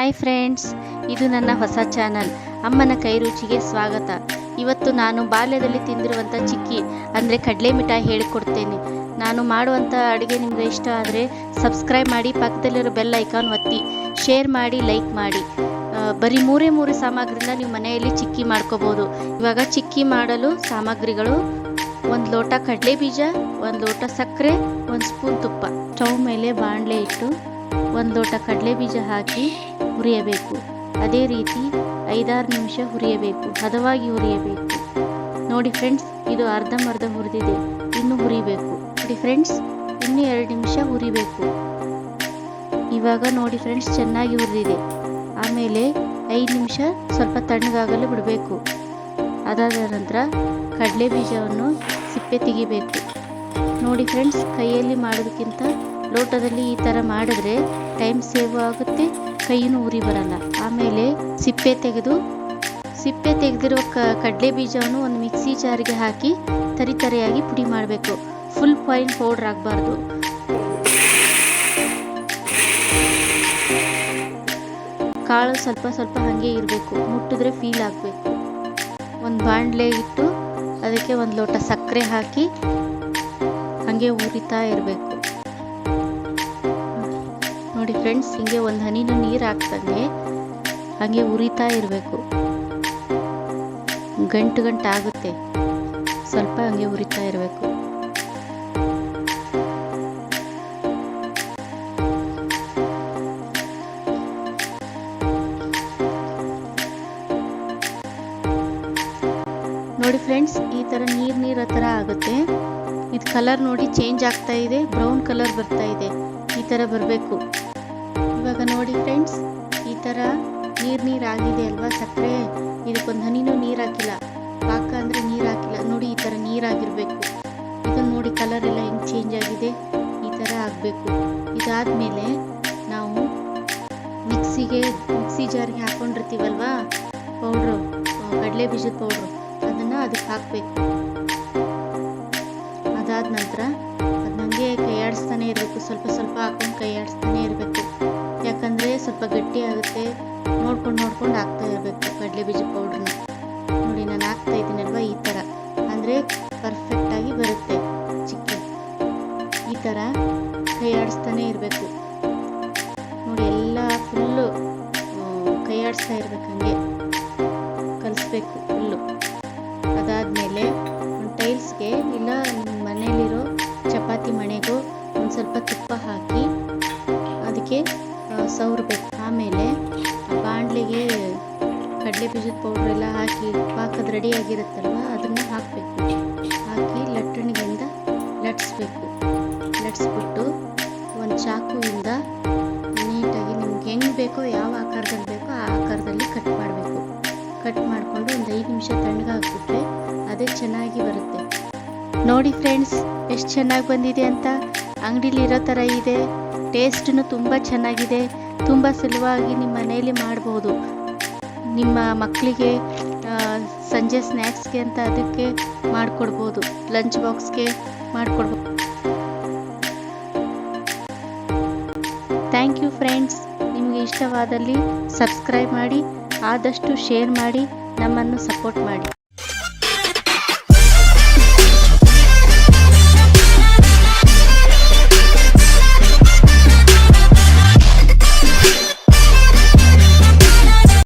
Hi friends ಇದು ನನ್ನ ಹೊಸ ಚಾನಲ್ ಅಮ್ಮನ ಕೈ ರುಚಿಗೆ ಸ್ವಾಗತ. ಇವತ್ತು ನಾನು ಬಾಲ್ಯದಲ್ಲಿ ತಿಂದಿರುವಂಥ ಚಿಕ್ಕಿ, ಅಂದರೆ ಕಡಲೆ ಮಿಠಾಯಿ ಹೇಳಿಕೊಡ್ತೇನೆ. ನಾನು ಮಾಡುವಂಥ ಅಡುಗೆ ನಿಮಗೆ ಇಷ್ಟ ಆದರೆ ಸಬ್ಸ್ಕ್ರೈಬ್ ಮಾಡಿ, ಪಕ್ಕದಲ್ಲಿರೋ ಬೆಲ್ ಐಕಾನ್ ಒತ್ತಿ ಶೇರ್ ಮಾಡಿ ಲೈಕ್ ಮಾಡಿ. ಬರೀ ಮೂರೇ ಮೂರು ಸಾಮಗ್ರಿನ ನೀವು ಮನೆಯಲ್ಲಿ ಚಿಕ್ಕಿ ಮಾಡ್ಕೋಬೋದು. ಇವಾಗ ಚಿಕ್ಕಿ ಮಾಡಲು ಸಾಮಗ್ರಿಗಳು, ಒಂದು ಲೋಟ ಕಡಲೆ ಬೀಜ, ಒಂದು ಲೋಟ ಸಕ್ಕರೆ, ಒಂದು ಸ್ಪೂನ್ ತುಪ್ಪ. ಸ್ಟವ್ ಮೇಲೆ ಬಾಣಲೆ ಇಟ್ಟು ಒಂದು ಲೋಟ ಕಡಲೆ ಬೀಜ ಹಾಕಿ ಹುರಿಯಬೇಕು. ಅದೇ ರೀತಿ ಐದಾರು ನಿಮಿಷ ಹುರಿಯಬೇಕು. ಹದವಾಗಿ ಹುರಿಯಬೇಕು. ನೋಡಿ ಫ್ರೆಂಡ್ಸ್, ಇದು ಅರ್ಧಂಬರ್ಧ ಹುರಿದಿದೆ. ಇನ್ನು ಹುರಿಬೇಕು. ನೋಡಿ ಫ್ರೆಂಡ್ಸ್, ಇನ್ನು ಎರಡು ನಿಮಿಷ ಹುರಿಬೇಕು. ಇವಾಗ ನೋಡಿ ಫ್ರೆಂಡ್ಸ್, ಚೆನ್ನಾಗಿ ಹುರಿದಿದೆ. ಆಮೇಲೆ ಐದು ನಿಮಿಷ ಸ್ವಲ್ಪ ತಣ್ಣಗಾಗಲು ಬಿಡಬೇಕು. ಅದಾದ ನಂತರ ಕಡಲೆ ಬೀಜವನ್ನು ಸಿಪ್ಪೆ ತೆಗಿಬೇಕು. ನೋಡಿ ಫ್ರೆಂಡ್ಸ್, ಕೈಯಲ್ಲಿ ಮಾಡೋದಕ್ಕಿಂತ ಲೋಟದಲ್ಲಿ ಈ ಥರ ಮಾಡಿದ್ರೆ ಟೈಮ್ ಸೇವ್ ಆಗುತ್ತೆ. ಕೈಯನ್ನು ಉರಿ ಬರಲ್ಲ. ಆಮೇಲೆ ಸಿಪ್ಪೆ ತೆಗೆದು, ಸಿಪ್ಪೆ ತೆಗೆದಿರೋ ಕ, ಕಡಲೆ ಬೀಜವನ್ನು ಒಂದು ಮಿಕ್ಸಿ ಜಾರಿಗೆ ಹಾಕಿ ತರಿ ತರಿಯಾಗಿ ಪುಡಿ ಮಾಡಬೇಕು. ಫುಲ್ ಫೈನ್ ಪೌಡ್ರ್ ಆಗಬಾರ್ದು. ಕಾಳು ಸ್ವಲ್ಪ ಸ್ವಲ್ಪ ಹಾಗೆ ಇರಬೇಕು. ಮುಟ್ಟಿದ್ರೆ ಫೀಲ್ ಆಗಬೇಕು. ಒಂದು ಬಾಣಲೆ ಇಟ್ಟು ಅದಕ್ಕೆ ಒಂದು ಲೋಟ ಸಕ್ಕರೆ ಹಾಕಿ ಹಾಗೆ ಉರಿತಾ ಇರಬೇಕು. ನೋಡಿ ಫ್ರೆಂಡ್ಸ್ ಹಿಂಗೆ ಒಂದು ಹನಿನೂ ನೀರು ಹಾಕ್ದಂಗೆ ಹಾಗೆ ಉರಿತಾ ಇರಬೇಕು. ಗಂಟು ಗಂಟು ಆಗುತ್ತೆ. ಸ್ವಲ್ಪ ಹಂಗೆ ಉರಿತಾ ಇರಬೇಕು. ನೋಡಿ ಫ್ರೆಂಡ್ಸ್ ಈ ಥರ ನೀರು ನೀರು ಥರ ಆಗುತ್ತೆ. ಇದು ಕಲರ್ ನೋಡಿ ಚೇಂಜ್ ಆಗ್ತಾ ಇದೆ. ಬ್ರೌನ್ ಕಲರ್ ಬರ್ತಾ ಇದೆ. ಈ ಥರ ಬರಬೇಕು. ನೋಡಿ ಫ್ರೆಂಡ್ಸ್ ಈ ಥರ ನೀರು ನೀರು ಆಗಿದೆ ಅಲ್ವಾ ಸಕ್ಕರೆ? ಇದಕ್ಕೊಂದು ಹನಿನೂ ನೀರು ಹಾಕಿಲ್ಲ. ಪಾಕ ಅಂದರೆ ನೀರು ಹಾಕಿಲ್ಲ. ನೋಡಿ ಈ ಥರ ನೀರಾಗಿರಬೇಕು ಇದನ್ನು ನೋಡಿ ಕಲರ್ ಎಲ್ಲ ಹೆಂಗೆ ಚೇಂಜ್ ಆಗಿದೆ. ಈ ಥರ ಆಗಬೇಕು. ಇದಾದಮೇಲೆ ನಾವು ಮಿಕ್ಸಿಗೆ, ಮಿಕ್ಸಿ ಜಾರಿಗೆ ಹಾಕ್ಕೊಂಡಿರ್ತೀವಲ್ವಾ ಪೌಡ್ರು ಕಡಲೆ ಬೀಜದ ಪೌಡ್ರು. ಅದನ್ನು ಅದಕ್ಕೆ ಹಾಕಬೇಕು. ಅದಾದ ನಂತರ ಅದು ನನಗೆ ಕೈ ಆಡಿಸ್ತಾನೆ ಇರಬೇಕು. ಸ್ವಲ್ಪ ಸ್ವಲ್ಪ ಹಾಕೊಂಡು ಕೈ ಆಡಿಸ್ತಾನೆ ಇರಬೇಕು. ಸ್ವಲ್ಪ ಗಟ್ಟಿ ಆಗುತ್ತೆ ನೋಡ್ಕೊಂಡು ನೋಡ್ಕೊಂಡು ಹಾಕ್ತಾ ಇರಬೇಕು ಕಡಲೆ ಬೀಜ ಪೌಡ್ರನ್ನ ನೋಡಿ, ನಾನು ಹಾಕ್ತಾ ಇದ್ದೀನಲ್ವ ಈ ಥರ ಅಂದರೆ ಪರ್ಫೆಕ್ಟಾಗಿ ಬರುತ್ತೆ ಚಿಕ್ಕಿ ಈ ಥರ ಕೈ ಆಡಿಸ್ತಾನೆ ಇರಬೇಕು. ನೋಡಿ, ಎಲ್ಲ ಫುಲ್ಲು ಕೈ ಆಡಿಸ್ತಾ ಇರಬೇಕು ಹಂಗೆ. ಕಲಿಸ್ಬೇಕು ಫುಲ್ಲು ಅದಾದಮೇಲೆ ಒಂದು ಟೈಲ್ಸ್ಗೆ ಇಲ್ಲ, ಮನೇಲಿರೋ ಚಪಾತಿ ಮಣೆಗೂ ಒಂದು ಸ್ವಲ್ಪ ತುಪ್ಪ ಹಾಕಿ ಸವರ್ಬೇಕು ಆಮೇಲೆ ಬಾಣಲಿಗೆ ಕಡಲೆ ಬೀಜದ ಪೌಡ್ರ್ ಎಲ್ಲ ಹಾಕಿ ಪಾಕದ ರೆಡಿ ಆಗಿರುತ್ತಲ್ವ, ಅದನ್ನು ಹಾಕಬೇಕು. ಹಾಕಿ ಲಟ್ಟಣಿಗೆಯಿಂದ ಲಟ್ಸ್ಬೇಕು. ಲಟ್ಸ್ಬಿಟ್ಟು ಒಂದು ಚಾಕುವಿಂದ ನೀಟಾಗಿ ನಿಮ್ಗೆ ಹೆಂಗೆ ಬೇಕೋ ಯಾವ ಆಕಾರದಲ್ಲಿ ಬೇಕೋ ಆ ಆಕಾರದಲ್ಲಿ ಕಟ್ ಮಾಡಬೇಕು. ಕಟ್ ಮಾಡಿಕೊಂಡು ಒಂದು ಐದು ನಿಮಿಷ ತಣ್ಣಗಾಕ್ಬಿಟ್ರೆ ಅದೇ ಚೆನ್ನಾಗಿ ಬರುತ್ತೆ. ನೋಡಿ ಫ್ರೆಂಡ್ಸ್ ಎಷ್ಟು ಚೆನ್ನಾಗಿ ಬಂದಿದೆ ಅಂತ? ಅಂಗಡಿಲಿ ಇರೋ ಥರ ಇದೆ. ಟೇಸ್ಟೂ ತುಂಬ ಚೆನ್ನಾಗಿದೆ, ತುಂಬ ಸುಲಭವಾಗಿ ನಿಮ್ಮ ಮನೆಯಲ್ಲಿ ಮಾಡ್ಬೋದು. ನಿಮ್ಮ ಮಕ್ಕಳಿಗೆ ಸಂಜೆ ಸ್ನ್ಯಾಕ್ಸ್ಗೆ ಅಂತ ಅದಕ್ಕೆ ಮಾಡಿಕೊಡ್ಬೋದು, ಲಂಚ್ ಬಾಕ್ಸ್ಗೆ ಮಾಡಿಕೊಡ್ಬೋದು. ಥ್ಯಾಂಕ್ ಯು ಫ್ರೆಂಡ್ಸ್, ನಿಮಗೆ ಇಷ್ಟವಾದಲ್ಲಿ ಸಬ್ಸ್ಕ್ರೈಬ್ ಮಾಡಿ, ಆದಷ್ಟು ಶೇರ್ ಮಾಡಿ, ನಮ್ಮನ್ನು ಸಪೋರ್ಟ್ ಮಾಡಿ.